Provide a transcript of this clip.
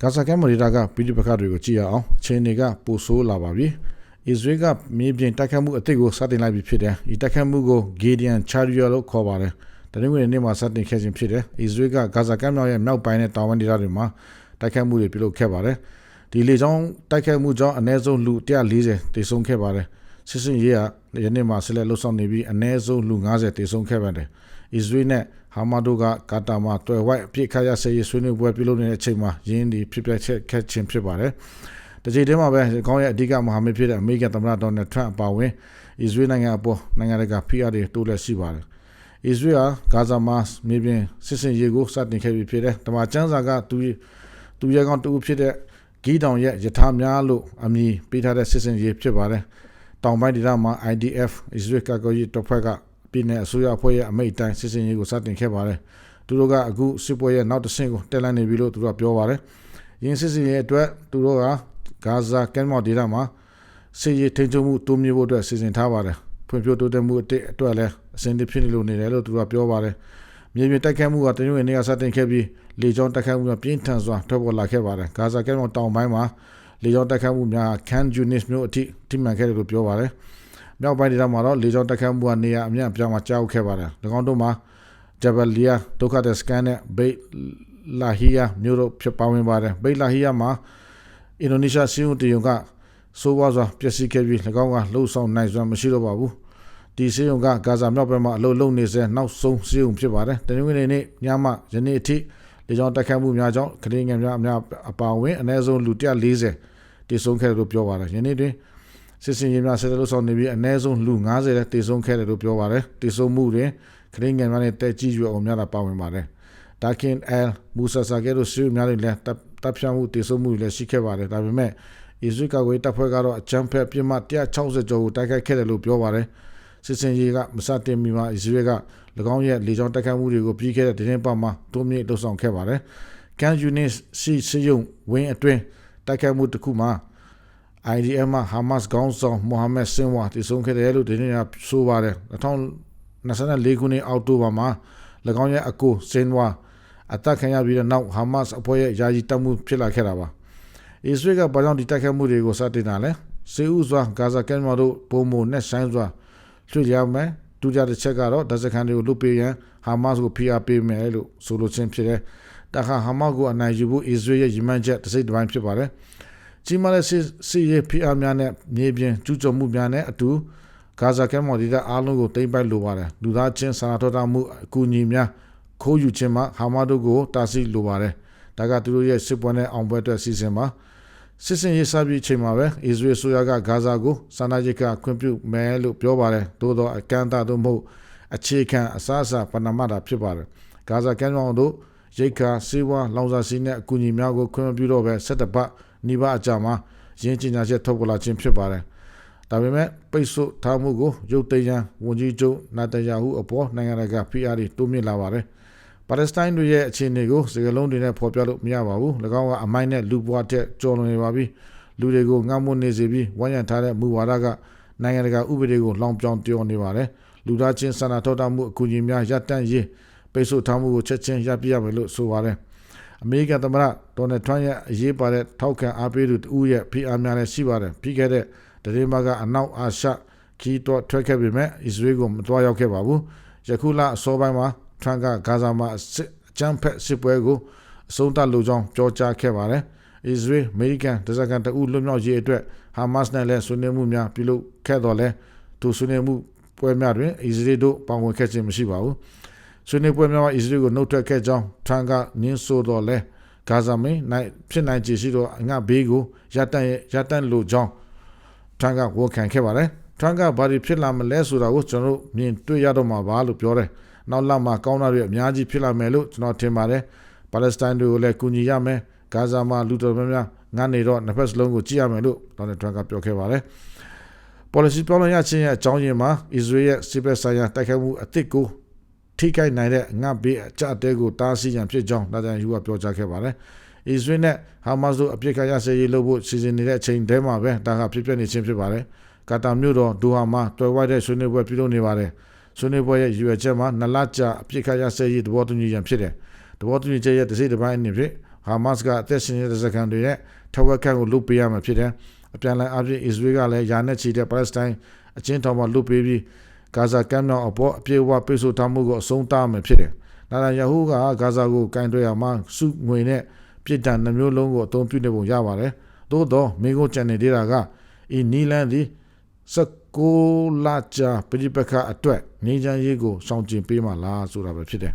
ဂါဇာကမ်းမေရီတာကပြည်ပခါတွေကိုကြည့်ရအောင်အချိန်တွေကပိုဆိုးလာပါပြီအစ္စရေးကမြေပြင်တိုက်ခတ်မှုအသစ်ကိုစတင်လိုက်ပြီဖြစ်တယ်ဒီတိုက်ခတ်မှုကို Gideon Chariot လို့ခေါ်ပါတယ်တနင်္ဂနွေနေ့မှာစတင်ခဲ့ခြင်းဖြစ်တယ်အစ္စရေးကဂါဇာကမ်းမြောင်ရဲ့မြောက်ပိုင်းနဲ့တောင်ပိုင်းဒေသတွေမှာတိုက်ခတ်မှုတွေပြုလုပ်ခဲ့ပါတယ်ဒီလေကြောင်းတိုက်ခတ်မှုကြောင့်အနည်းဆုံးလူ140တေဆုံးခဲ့ပါတယ်စစ်စင်ရေးကယနေ့မှာဆက်လက်လှုပ်ဆောင်နေပြီးအနည်းဆုံးလူ90တေဆုံးခဲ့ပါတယ်အစ္စရေးနဲ့ ဟာမာဒိုကကာတာမှာတွယ်ဝိုက်အပြစ်ခရရဆေးရေးဆွေးနွေးပွဲပြုလုပ်နေတဲ့အချိန်မှာရင်းဒီဖြစ်ပျက်ချက်ခက်ချင်းဖြစ်ပါတယ်။တချိန်တည်းမှာပဲကောင်းရဲ့အဓိကမဟာမိတ်ဖြစ်တဲ့အမေရိကန်သမ္မတဒေါ်နယ်ထရန့်အပါအဝင်အစ္စရေးနိုင်ငံအပေါ်နိုင်ငံတကာဖိအားတွေတိုးလက်ရှိပါတယ်။အစ္စရေးဟာဂါဇာမှာမြေပြင်စစ်စင်ရေးကိုစတင်ခဲ့ပြီးဖြစ်တယ်။တမန်ကျန်းစာကသူသူရဲကောင်းတူဖြစ်တဲ့ဂီတောင်ရဲ့ယထာများလို့အမည်ပေးထားတဲ့စစ်စင်ရေးဖြစ်ပါတယ်။တောင်ပိုင်းဒေသမှာ IDF အစ္စရေးကာကွယ်ရေးတပ်ဖွဲ့က ပြည်내အစိုးရအဖွဲ့ရဲ့အမိန့်အတိုင်းစစ်စင်ရေးကိုစတင်ခဲ့ပါတယ်။သူတို့ကအခုစစ်ပွဲရဲ့နောက်တစ်ဆင့်ကိုတက်လှမ်းနေပြီလို့သူတို့ကပြောပါတယ်။ယင်းစစ်စင်ရေးအတွက်သူတို့ကဂါဇာကမ်းမြောင်ဒေသမှာစစ်ရေးထိန်းချုပ်မှုတိုးမြှင့်ဖို့အတွက်စီစဉ်ထားပါတယ်။ဖွံ့ဖြိုးတိုးတက်မှုအတစ်အတွက်လည်းအစဉ်တဖြစ်နေလို့နေတယ်လို့သူတို့ကပြောပါတယ်။မြေပြင်တိုက်ခိုက်မှုကတနင်္ဂနွေနေ့ကစတင်ခဲ့ပြီးလေကြောင်းတိုက်ခိုက်မှုကပြင်းထန်စွာထွက်ပေါ်လာခဲ့ပါတယ်။ဂါဇာကမ်းမြောင်တောင်ပိုင်းမှာလေကြောင်းတိုက်ခိုက်မှုများ Khan Yunis မြို့အထိထိမှန်ခဲ့တယ်လို့ပြောပါတယ်။ မြောက်ပိုင်းဒေသမှာတော့လေကြောင်းတိုက်ခိုက်မှုကနေရာအများအပြားမှာကြောက်ခဲ့ပါတယ်။၎င်းတို့မှာဂျဘလီယာဒုက္ခတဲ့စကန်နဲ့ဘိတ်လာဟီယာမြို့တို့ဖြစ်ပါဝင်ပါတယ်။ဘိတ်လာဟီယာမှာအင်ဒိုနီးရှားစီးရုံးတရုံကစိုးဝါစွာပျက်စီးခဲ့ပြီး၎င်းကလှုပ်ဆောင်နိုင်စွမ်းမရှိတော့ပါဘူး။ဒီစီးရုံကဂါဇာမြောက်ဘက်မှာအလုပ်လုပ်နေစေနောက်ဆုံးစီးရုံဖြစ်ပါတယ်။တနင်္ဂနွေနေ့ညမှယနေ့အထိလေကြောင်းတိုက်ခိုက်မှုများကြောင့်ကလေးငယ်များအများအပါအဝင်အနည်းဆုံးလူ140တည်ဆုံးခဲ့တယ်လို့ပြောပါတယ်။ယနေ့တွင် စစ်စင်ရေးများဆက်လက်လုပ်ဆောင်နေပြီးအနည်းဆုံးလူ90တဲ့တည်ဆုံးခဲ့တယ်လို့ပြောပါတယ်တည်ဆုံးမှုတွင်ခရင်းငယ်များနဲ့တက်ကြီးရွယ်အောင်များတာပါဝင်ပါတယ်ဒါကင်အယ်မူဆာဆာကဲတို့ဆီများတွေလည်းတပ်ဖြတ်မှုတည်ဆုံးမှုလည်းရှိခဲ့ပါတယ်ဒါပေမဲ့အစ္စရေးကဝေးတပ်ဖွဲ့ကတော့အချမ်းဖက်ပြစ်မှ160ကျော်ကိုတိုက်ခိုက်ခဲ့တယ်လို့ပြောပါတယ်စစ်စင်ရေးကမစတင်မီမှာအစ္စရေးက၎င်းရဲ့လေကြောင်းတိုက်ခိုက်မှုတွေကိုပြီးခဲ့တဲ့တင်းပတ်မှာတိုးမြင့်လှုပ်ဆောင်ခဲ့ပါတယ်ကန်ယူနစ်စီစီယုံဝင်းအတွင်းတိုက်ခိုက်မှုတစ်ခုမှာ IDM မှာ Hamas ခေါင်းဆောင်မိုဟာမက်ဆင်ဝါတည်ဆုံခဲ့တယ်လို့ဒီနေ့ကဆိုပါတယ်2024ခုနှစ်အောက်တိုဘာမှာ၎င်းရဲ့အကိုဆင်ဝါအသက်ခံရပြီးတဲ့နောက် Hamas အဖွဲ့ရဲ့ယာယီတပ်မှုဖြစ်လာခဲ့တာပါအစ္စရေးကဘာကြောင့်ဒီတိုက်ခိုက်မှုတွေကိုစတင်တာလဲစေဥစွာဂါဇာကမ်းမြောင်တို့ပုံမနဲ့ဆိုင်စွာလွှတ်ရမယ်ဒုတိယတစ်ချက်ကတော့ဒဇက်ခန်တွေကိုလွတ်ပေးရန်ဟာမတ်စ်ကိုဖိအားပေးမယ်လို့ဆိုလိုခြင်းဖြစ်တယ်။ဒါကဟာမတ်ကိုအနိုင်ယူဖို့အစ္စရေးရဲ့ရည်မှန်းချက်တစ်စိတ်တစ်ပိုင်းဖြစ်ပါတယ်။ ကြီးမားတဲ့စစ်ရေးဖိအားများနဲ့မြေပြင်ကျူးကျော်မှုများနဲ့အတူဂါဇာကမ်းမော်ဒီကအားလုံးကိုတိမ့်ပိုက်လိုပါတယ်လူသားချင်းစာနာထောက်ထားမှုအကူအညီများခိုးယူခြင်းမှာဟာမာဒိုကိုတားဆီးလိုပါတယ်ဒါကသူတို့ရဲ့စစ်ပွဲနဲ့အောင်ပွဲအတွက်စီစဉ်ပါစစ်စင်ရေးစပြီးချိန်မှာပဲအစ္စရေးဆိုရကဂါဇာကိုစာနာจิกခွင့်ပြုမယ်လို့ပြောပါတယ်သို့တော့အကန့်အသတ်တို့မဟုတ်အခြေခံအစားအစာပဏာမတာဖြစ်ပါတယ်ဂါဇာကမ်းမြောင်တို့ရိတ်ခါစေဝါလောင်စာစီနဲ့အကူအညီများကိုခွင့်ပြုတော့ပဲဆက်တပတ် နိဗ္ဗာန်အကြမှာရင်းကျင်ညာချက်ထုတ်ပေါ်လာခြင်းဖြစ်ပါတယ်။ဒါပေမဲ့ပိတ်ဆို့ထားမှုကိုရုတ်တရက်ဝန်ကြီးချုပ်နာတယာဟုအပေါ်နိုင်ငံတကာဖိအားတွေတိုးမြင့်လာပါတယ်။ပါလက်စတိုင်းတွေရဲ့အခြေအနေကိုစကလုံးတွေနဲ့ဖော်ပြလို့မရပါဘူး။၎င်းကအမိုင်းနဲ့လူပွားတဲ့ကြော်လွန်နေပါပြီ။လူတွေကိုငတ်မွနေစေပြီးဝိုင်းရံထားတဲ့မူဝါဒကနိုင်ငံတကာဥပဒေကိုလောင်ပြောင်ပြောနေပါတယ်။လူသားချင်းစာနာထောက်ထားမှုအကူအညီများရပ်တန့်ရေးပိတ်ဆို့ထားမှုကိုချက်ချင်းရပ်ပြရမယ်လို့ဆိုပါတယ်။ အမေရိကန်သမ္မတဒေါ်နယ်ထရန့်ရဲ့အရေးပါတဲ့ထောက်ခံအားပေးသူတူရဲ့ဖိအားများလည်းရှိပါတယ်ပြီးခဲ့တဲ့တရင်မကအနောက်အာရှခီးတော့ထွက်ခဲ့ပေမဲ့အစ္စရေးကိုမတွားရောက်ခဲ့ပါဘူးယခုလအစောပိုင်းမှာထရန့်ကဂါဇာမှာအကြမ်းဖက်စစ်ပွဲကိုအဆုံးသတ်လိုကြောင်းပြောကြားခဲ့ပါတယ်အစ္စရေးအမေရိကန်တစကန်တအုလွတ်မြောက်ရေးအတွက်ဟာမတ်စ်နဲ့လည်းဆွေးနွေးမှုများပြုလုပ်ခဲ့တော်လဲသူဆွေးနွေးမှုပွဲများတွင်အစ္စရေးတို့ပါဝင်ခဲ့ခြင်းမရှိပါဘူး ဆွေးနွေးပွဲများမှာအစ္စရေးကိုနှုတ်ထွက်ခဲ့ကြောင်းထန်ကညင်းဆိုတော့လဲဂါဇာမင်းနိုင်ဖြစ်နိုင်ခြေရှိတော့ငါဘေးကိုရတန်ရတန်လို့ကြောင်းထန်ကဝန်ခံခဲ့ပါတယ်ထန်ကဘာတွေဖြစ်လာမလဲဆိုတာကိုကျွန်တော်မြင်တွေ့ရတော့မှာပါလို့ပြောတယ်နောက်လမှာကောင်းတာတွေအများကြီးဖြစ်လာမယ်လို့ကျွန်တော်ထင်ပါတယ်ပါလက်စတိုင်းတွေကိုလည်းကူညီရမယ်ဂါဇာမှာလူတော်များများငတ်နေတော့နှစ်ဖက်စလုံးကိုကြည့်ရမယ်လို့ဒေါ်နယ်ထရန့်ကပြောခဲ့ပါတယ် policy ပြောင်းလဲရခြင်းရဲ့အကြောင်းရင်းမှာ Israel ရဲ့စစ်ဘက်ဆိုင်ရာတိုက်ခိုက်မှုအသစ်ကို ထိခိုက်နိုင်တဲ့ငါဘေးအကြအတဲကိုတားဆီးရန်ဖြစ်ကြောင်းနာတန်ယူကပြောကြားခဲ့ပါတယ်။အစ္စရေးနဲ့ဟာမတ်စ်တို့အပြစ်ခရဆဲရေးလုပ်ဖို့စီစဉ်နေတဲ့အချိန်တည်းမှာပဲဒါကဖြစ်ပျက်နေခြင်းဖြစ်ပါတယ်။ကာတာမြို့တော်ဒူဟာမှာတွယ်ဝိုက်တဲ့ဆွေးနွေးပွဲပြုလုပ်နေပါတယ်။ဆွေးနွေးပွဲရဲ့ရည်ရွယ်ချက်မှာနလကြအပြစ်ခရဆဲရေးသဘောတူညီရန်ဖြစ်တယ်။သဘောတူညီချက်ရဲ့တစ်စိတ်တစ်ပိုင်းအနေဖြင့်ဟဟာမတ်ကအသက်ရှင်နေတဲ့စကန်တွေရဲ့ထဝက်ခန့်ကိုလုပေးရမှာဖြစ်တယ်အပြန်အလှန်အပြည့်အစ္စရေးကလည်းယာနဲ့ချီတဲ့ပါလက်စတိုင်းအချင်းတော်မှာလုပေးပြီး ဂါဇာကမ်းမြောင်အပေါ်အပြည့်အဝပိတ်ဆို့ထားမှုကိုအဆုံးသတ်မှာဖြစ်တယ်နာရယာဟုကဂါဇာကိုကင်တွယ်ရမှာစုငွေနဲ့ပြည်တံနှမျိုးလုံးကိုအသုံးပြုနေပုံရပါတယ်သို့တော့မိကိုကြံနေသေးတာကဤနီလန်ဒီစကိုလာချာပြိပခအတွက်နေချမ်းရေးကိုစောင့်ကြည့်ပေးမှလားဆိုတာပဲဖြစ်တယ်